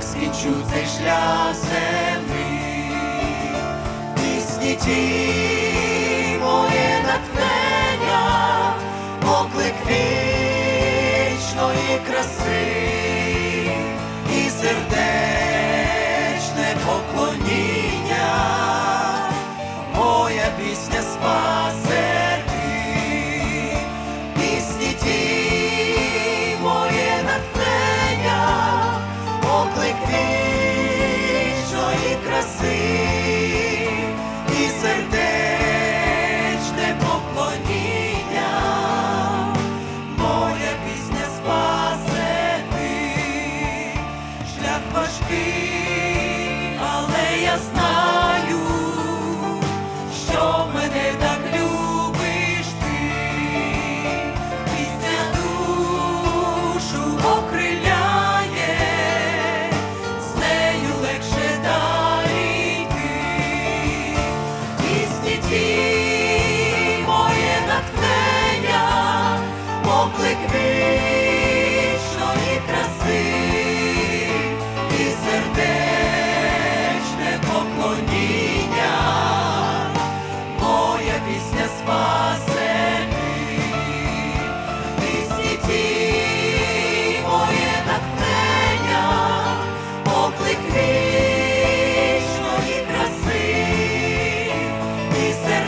як скінчу цей шлях земний, пісні ті моє натхнення, поклик вічної краси і сердечне поклоніння. я знаю. dice.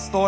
достойно.